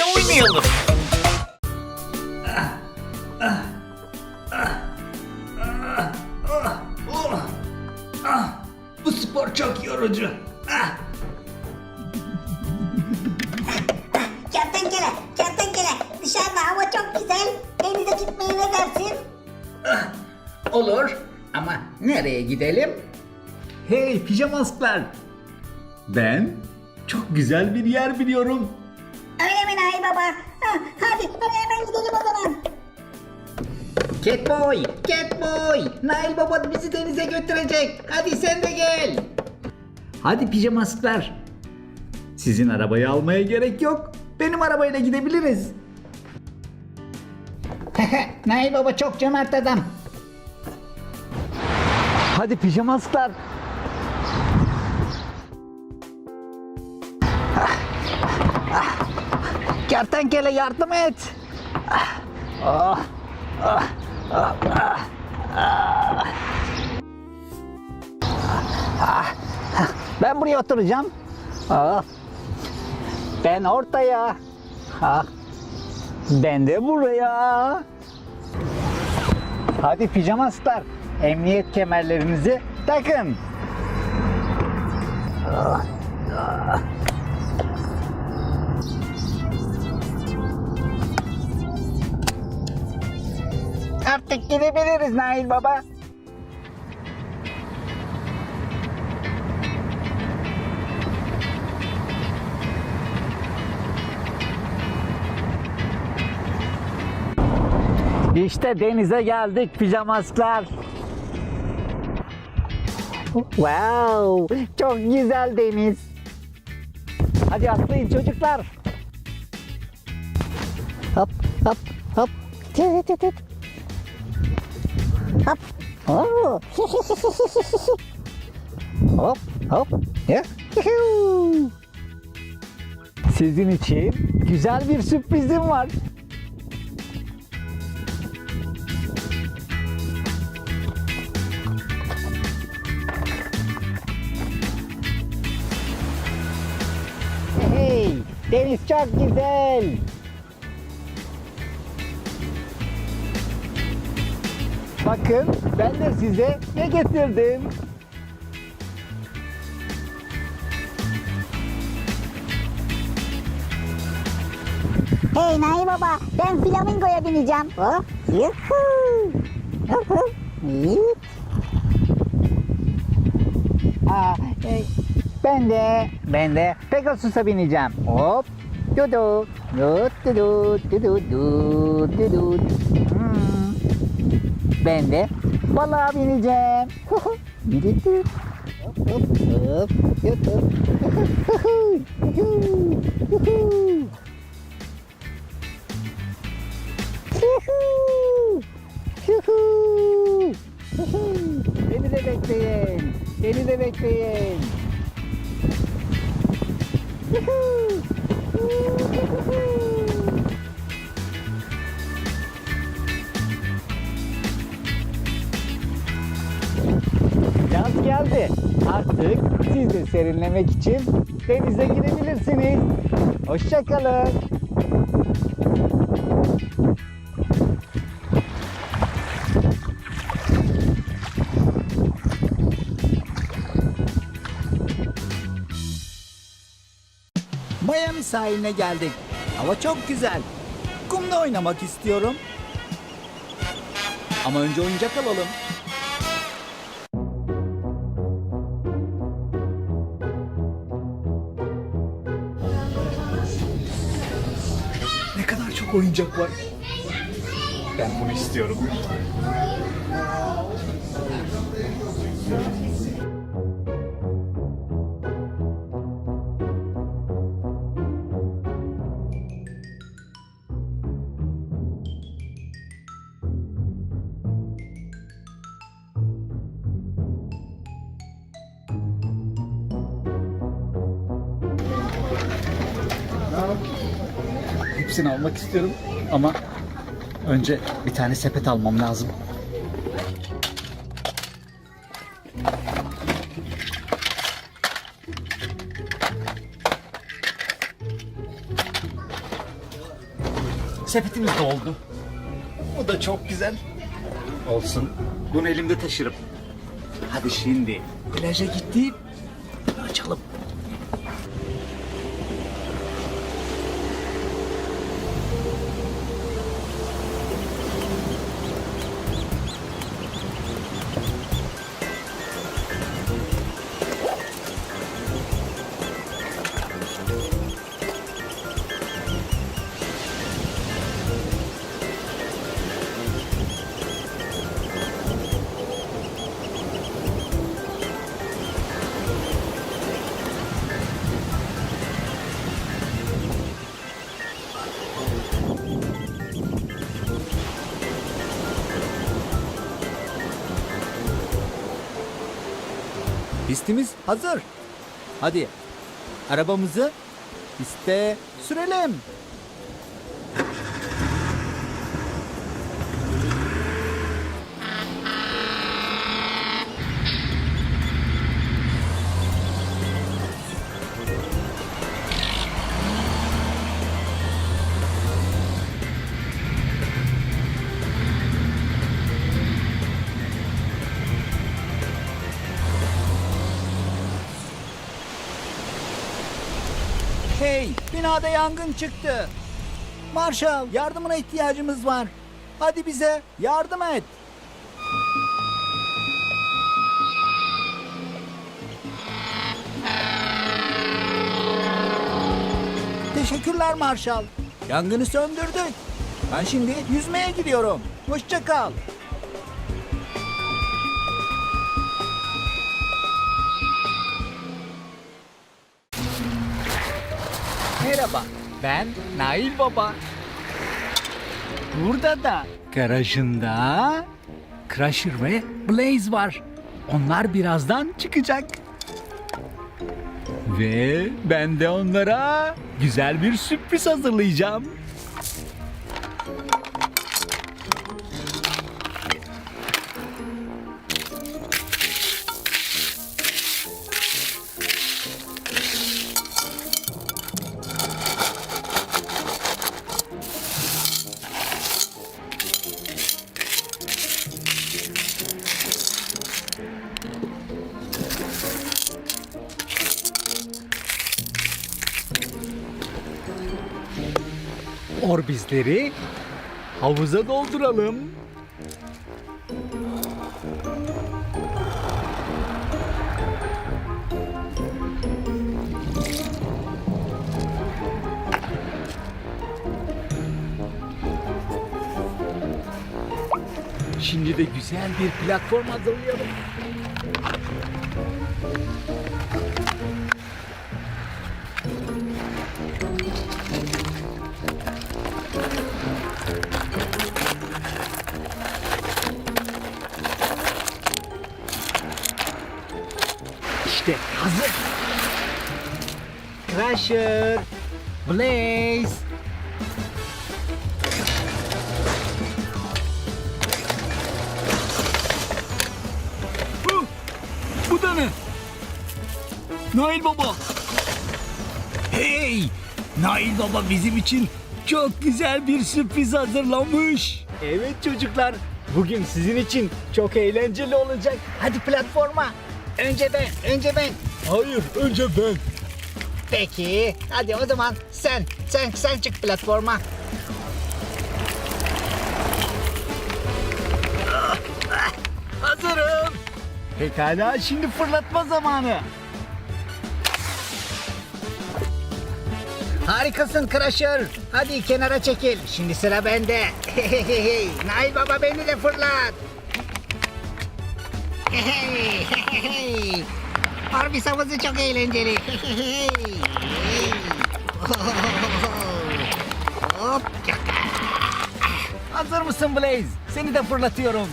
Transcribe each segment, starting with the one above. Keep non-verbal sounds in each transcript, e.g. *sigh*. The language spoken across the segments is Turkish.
birlikte oynayalım. Bu spor çok yorucu. Ah, Kertenkele, kertenkele. Dışarıda hava çok güzel. Denize gitmeye ne dersin? Olur ama nereye gidelim? Hey pijamasklar. Ben çok güzel bir yer biliyorum. Catboy, Catboy, Nail Baba bizi denize götürecek. Hadi sen de gel. Hadi pijamasklar. Sizin arabayı almaya gerek yok. Benim arabayla gidebiliriz. *laughs* Nail Baba çok cömert adam. Hadi pijamasklar. Kertenkele yardım et. Ben buraya oturacağım. Ah. Ben ortaya. Ah. Ben de buraya. Hadi pijamaslar. Emniyet kemerlerinizi takın. Artık gidebiliriz Nail Baba. İşte denize geldik pijamasklar. Wow, çok güzel deniz. Hadi atlayın çocuklar. Hop hop hop. Tüt tüt tüt. Hop. Oo. hop hop. Ya. Sizin için güzel bir sürprizim var. Hey, deniz çok güzel. Bakın ben de size ne getirdim. Hey Nahi Baba, ben flamingoya bineceğim. Oh, yuhuu. Yuhuu. Aa, e, ben de ben de Pegasus'a bineceğim. Hop. Dudu. Dudu dudu dudu dudu dudu. Hmm. Ben de balığa bineceğim. *laughs* Dudu. Hop hop hop. Yuhu. Beni de bekleyin. Beni de bekleyin. Yuhu. Geldi. Artık siz de serinlemek için denize gidebilirsiniz. Hoşçakalın. Miami sahiline geldik. Hava çok güzel. Kumda oynamak istiyorum. Ama önce oyuncak alalım. Kadar çok oyuncak var. Ben bunu istiyorum. Hepsini almak istiyorum ama önce bir tane sepet almam lazım. sepetimiz doldu. Bu da çok güzel. Olsun. Bunu elimde taşırım. Hadi şimdi plaja gittik. Açalım. Pistimiz hazır. Hadi arabamızı piste sürelim. Hey, binada yangın çıktı. Marshall, yardımına ihtiyacımız var. Hadi bize yardım et. Teşekkürler Marshall. Yangını söndürdük. Ben şimdi yüzmeye gidiyorum. Hoşça kal. Merhaba, ben Nail Baba. Burada da garajında Crusher ve Blaze var. Onlar birazdan çıkacak. Ve ben de onlara güzel bir sürpriz hazırlayacağım. Orbizleri havuza dolduralım. Şimdi de güzel bir platform hazırlayalım. Crusher, Blaze. Bu, bu da ne? Nail Baba. Hey! Nail Baba bizim için çok güzel bir sürpriz hazırlamış. Evet çocuklar, bugün sizin için çok eğlenceli olacak. Hadi platforma. Önce ben, önce ben. Hayır, önce ben. Peki, hadi o zaman sen, sen, sen çık platforma. Hazırım. Pekala, şimdi fırlatma zamanı. Harikasın Crusher. Hadi kenara çekil. Şimdi sıra bende. Nail Baba beni de fırlat. Orbis havuzu çok eğlenceli. Hop. Hazır mısın Blaze? Seni de fırlatıyorum.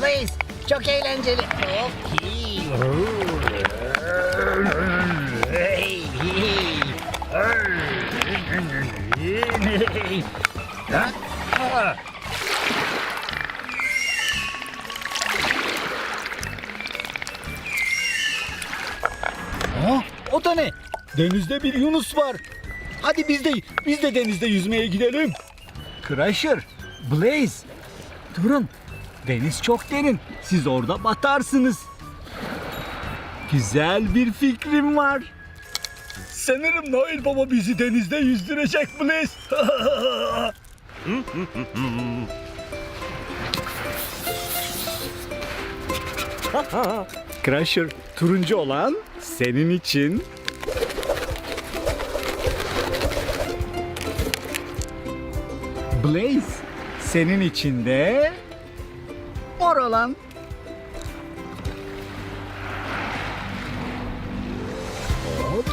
Blaze çok eğlenceli. Hop. Denizde bir Yunus var. Hadi biz de biz de denizde yüzmeye gidelim. Crusher, Blaze. Durun. Deniz çok derin. Siz orada batarsınız. Güzel bir fikrim var. Sanırım Noel Baba bizi denizde yüzdürecek Blaze. *laughs* Crusher, turuncu olan senin için. Blaze, senin için de. Hop.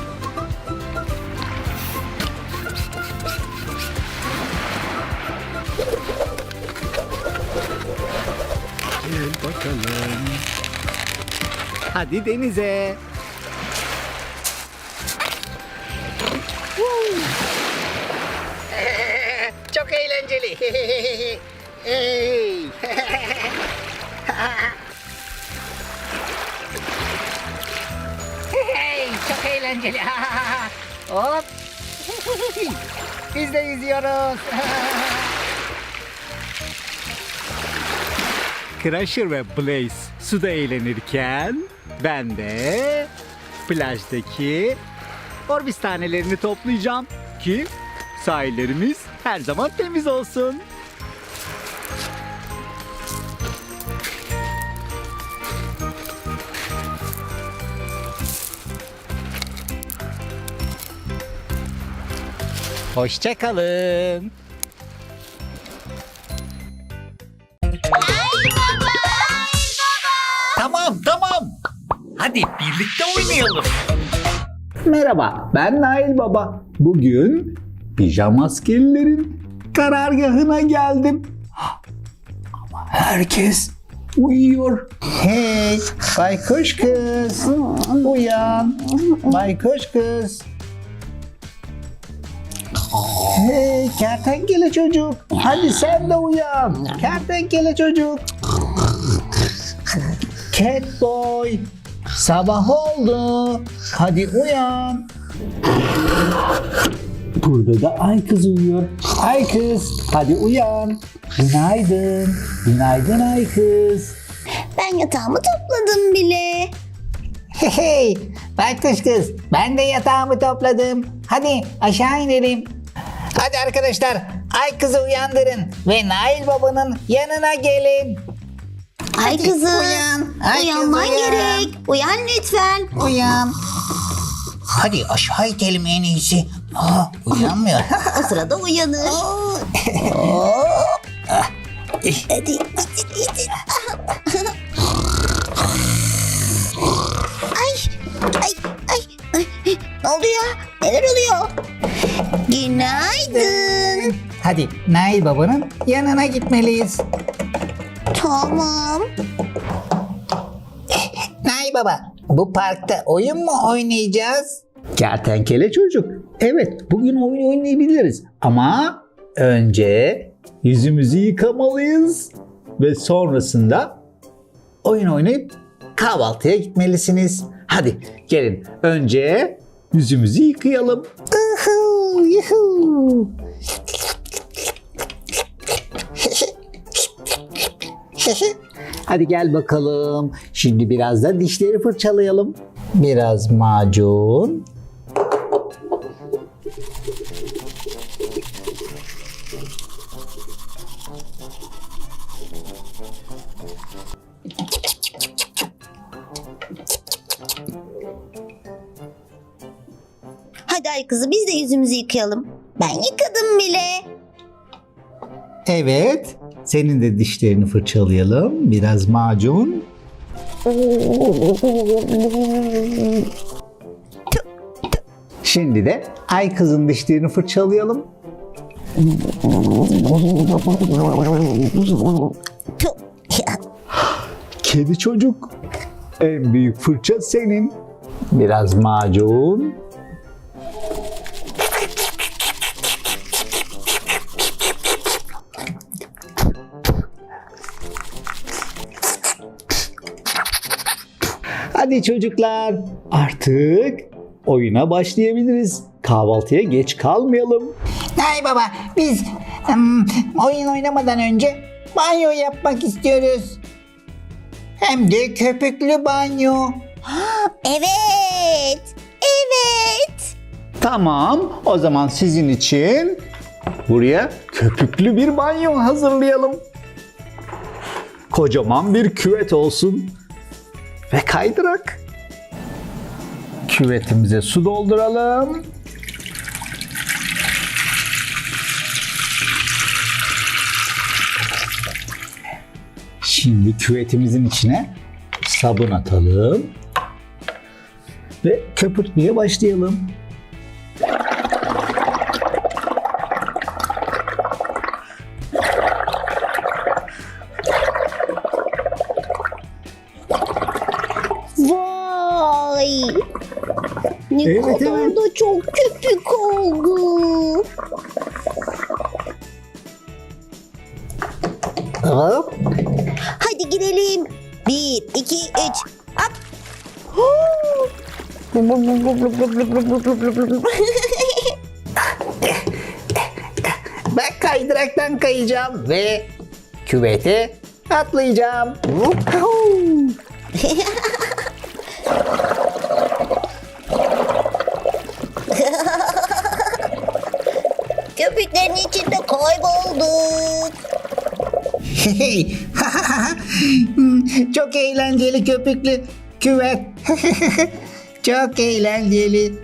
Gel bakalım. Hadi denize. Hey. hey, çok eğlenceli. *laughs* Hop. *laughs* Biz de yüzüyoruz. *laughs* Crusher ve Blaze suda eğlenirken ben de plajdaki Orbis tanelerini toplayacağım ki sahillerimiz her zaman temiz olsun. Hoşçakalın. Tamam tamam. Hadi birlikte oynayalım. Merhaba, ben Nail Baba. Bugün pijama askerilerin karargahına geldim. Ama herkes uyuyor. Hey, baykuş kız. Uyan. Baykuş kız. Hey, kertenkele çocuk. Hadi sen de uyan. Kertenkele çocuk. Cat boy. Sabah oldu. Hadi uyan. Burada da ay kız uyuyor. Ay kız, hadi uyan. Günaydın. Günaydın ay kız. Ben yatağımı topladım bile. Hey, hey, baykuş kız, ben de yatağımı topladım. Hadi aşağı inelim. Hadi arkadaşlar, ay kızı uyandırın ve Nail babanın yanına gelin. Ay kızım. uyan. Ay Uyanman kız, uyan. gerek. Uyan lütfen. Uyan. Hadi aşağı itelim en iyisi. Aa, uyanmıyor. *laughs* O sırada uyanır. Hadi itin itin. ay, ay, ay, ay. Ne oluyor? Neler oluyor? Günaydın. Hadi Nail babanın yanına gitmeliyiz. Tamam. Nail baba, bu parkta oyun mu oynayacağız? Kertenkele çocuk. Evet, bugün oyun oynayabiliriz. Ama önce yüzümüzü yıkamalıyız. Ve sonrasında oyun oynayıp kahvaltıya gitmelisiniz. Hadi gelin önce yüzümüzü yıkayalım. Uhu, yuhu. *laughs* Hadi gel bakalım. Şimdi biraz da dişleri fırçalayalım. Biraz macun. Hadi ay kızı biz de yüzümüzü yıkayalım. Ben yıkadım bile. Evet. Senin de dişlerini fırçalayalım. Biraz macun. Şimdi de ay kızın dişlerini fırçalayalım. Kedi çocuk. En büyük fırça senin. Biraz macun. Hadi çocuklar artık oyuna başlayabiliriz. Kahvaltıya geç kalmayalım. Nay baba biz ım, oyun oynamadan önce banyo yapmak istiyoruz. Hem de köpüklü banyo. Evet. Evet. Tamam, o zaman sizin için buraya köpüklü bir banyo hazırlayalım. Kocaman bir küvet olsun ve kaydırak. Küvetimize su dolduralım. Şimdi küvetimizin içine sabun atalım ve köpürtmeye başlayalım. Evet, kadar evet. da çok köpük oldu. Hop. Hadi girelim. Bir, iki, üç. Hop. Ben kaydıraktan kayacağım ve küvete atlayacağım. Köpüklerin içinde kaybolduk. *laughs* Çok eğlenceli köpüklü küvet. *laughs* Çok eğlenceli. *laughs*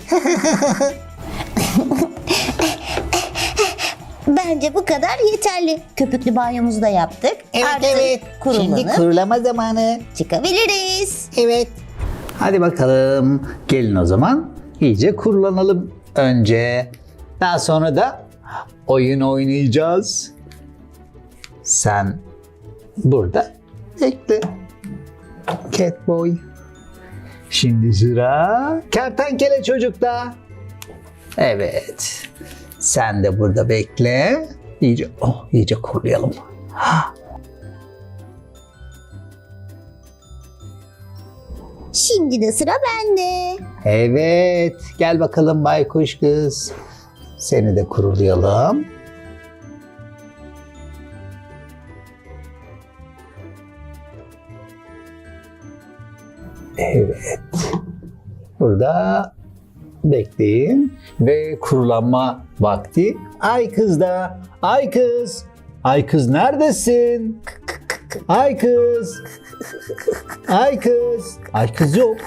Bence bu kadar yeterli. Köpüklü banyomuzu da yaptık. Evet Artık evet. kurulanıp Şimdi kurulama zamanı. çıkabiliriz. Evet. Hadi bakalım. Gelin o zaman iyice kurulanalım önce. Daha sonra da oyun oynayacağız. Sen burada bekle. Catboy. Şimdi sıra kertenkele çocukta. Evet. Sen de burada bekle. İyice, oh, iyice kurulayalım. Şimdi de sıra bende. Evet. Gel bakalım baykuş kız. Seni de kurulayalım. Evet. Burada bekleyin ve kurulanma vakti. Ay kız da. Ay kız. Ay kız neredesin? Ay kız. Ay kız. Ay kız yok.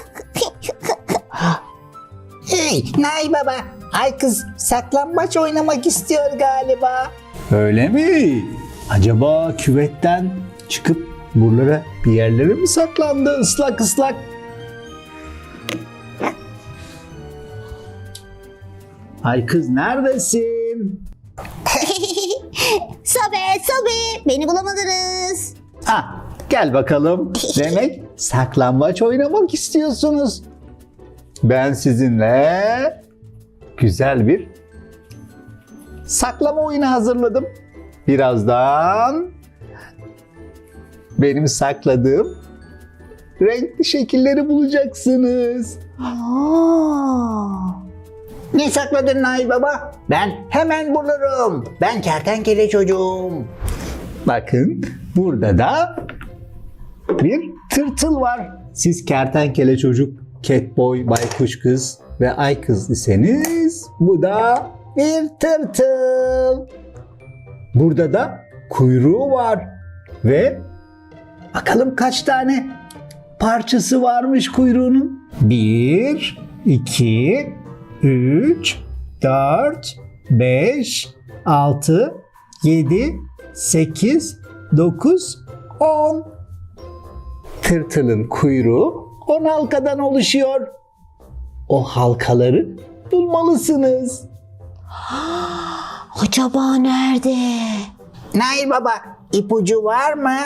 Hey Nay baba. Ay kız saklambaç oynamak istiyor galiba. Öyle mi? Acaba küvetten çıkıp buralara bir yerlere mi saklandı ıslak ıslak? Ay kız neredesin? *laughs* Sobe, sobe. Beni bulamadınız. Ha, gel bakalım. *laughs* Demek saklambaç oynamak istiyorsunuz. Ben sizinle güzel bir saklama oyunu hazırladım. Birazdan benim sakladığım renkli şekilleri bulacaksınız. Ne sakladın Nay baba? Ben hemen bulurum. Ben kertenkele çocuğum. Bakın burada da bir tırtıl var. Siz kertenkele çocuk, catboy, baykuş kız ve ay kız iseniz bu da bir tırtıl. Burada da kuyruğu var ve bakalım kaç tane parçası varmış kuyruğunun. Bir, iki, üç, dört, beş, altı, yedi, 8, 9, 10. Tırtılın kuyruğu 10 halkadan oluşuyor. O halkaları bulmalısınız. *gasps* Acaba nerede? Nay baba ipucu var mı?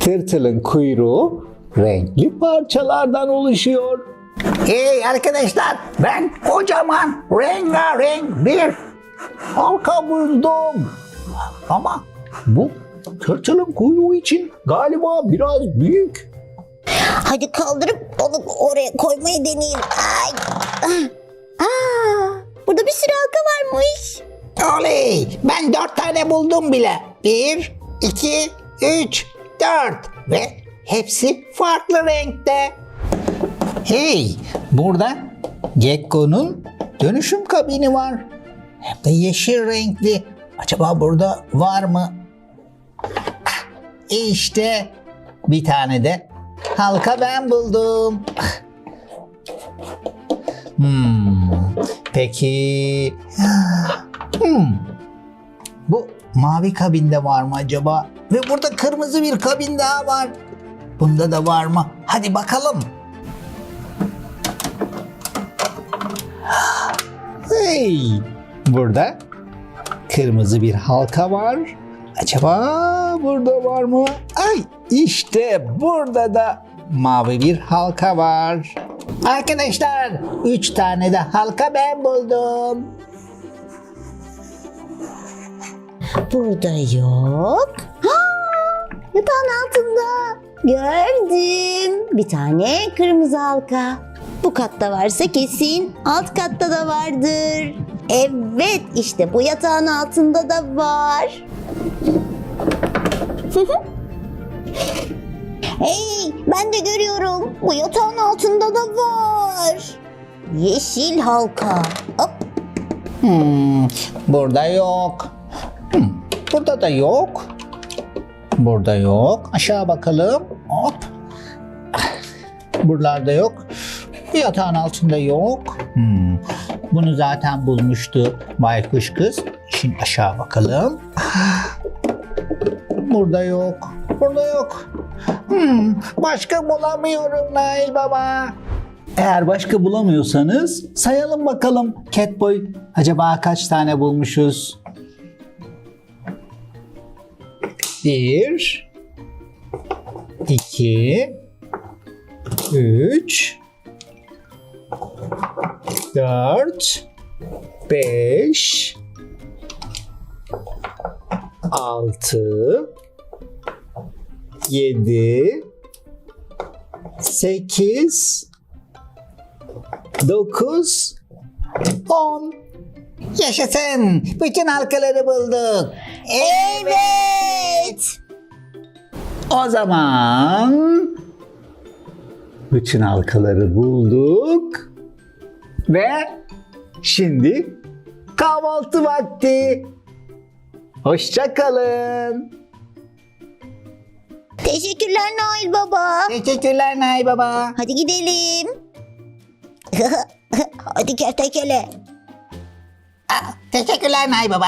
Tırtılın kuyruğu renkli parçalardan oluşuyor. Hey arkadaşlar ben kocaman rengarenk bir halka buldum. Ama bu tırtılın kuyruğu için galiba biraz büyük. Hadi kaldırıp onu oraya koymayı deneyeyim. Ay. Ah, Aa, burada bir sürü halka varmış. Oley! Ben dört tane buldum bile. Bir, iki, üç, dört. Ve hepsi farklı renkte. Hey! Burada Gekko'nun dönüşüm kabini var. Hem de yeşil renkli. Acaba burada var mı? Ah, İşte bir tane de halka ben buldum. Hmm, peki Hmm. Bu mavi kabinde var mı acaba? Ve burada kırmızı bir kabin daha var. Bunda da var mı? Hadi bakalım. Hey! Burada kırmızı bir halka var. Acaba burada var mı? Ay işte burada da mavi bir halka var. Arkadaşlar üç tane de halka ben buldum. Burada yok. Ha, yatağın altında. Gördüm. Bir tane kırmızı halka. Bu katta varsa kesin alt katta da vardır. Evet işte bu yatağın altında da var. Hey ben de görüyorum. Bu yatağın altında da var. Yeşil halka. Hop. Hmm, burada yok. Hmm, burada da yok. Burada yok. Aşağı bakalım. Hop. Buralarda yok. Bu yatağın altında yok. Hmm, bunu zaten bulmuştu baykuş kız. Şimdi aşağı bakalım. Burada yok. Burada yok. Hmm, başka bulamıyorum Nail Baba. Eğer başka bulamıyorsanız sayalım bakalım Catboy. Acaba kaç tane bulmuşuz? Bir, iki, üç, dört, beş, altı, yedi, sekiz, 9 10 Yaşasın! Bütün halkaları bulduk. Evet. O zaman bütün halkaları bulduk ve şimdi kahvaltı vakti. Hoşça kalın. Teşekkürler Nail Baba. Teşekkürler Nay Baba. Hadi gidelim. *laughs* Hadi kertenkele. Teşekkürler Nay Baba.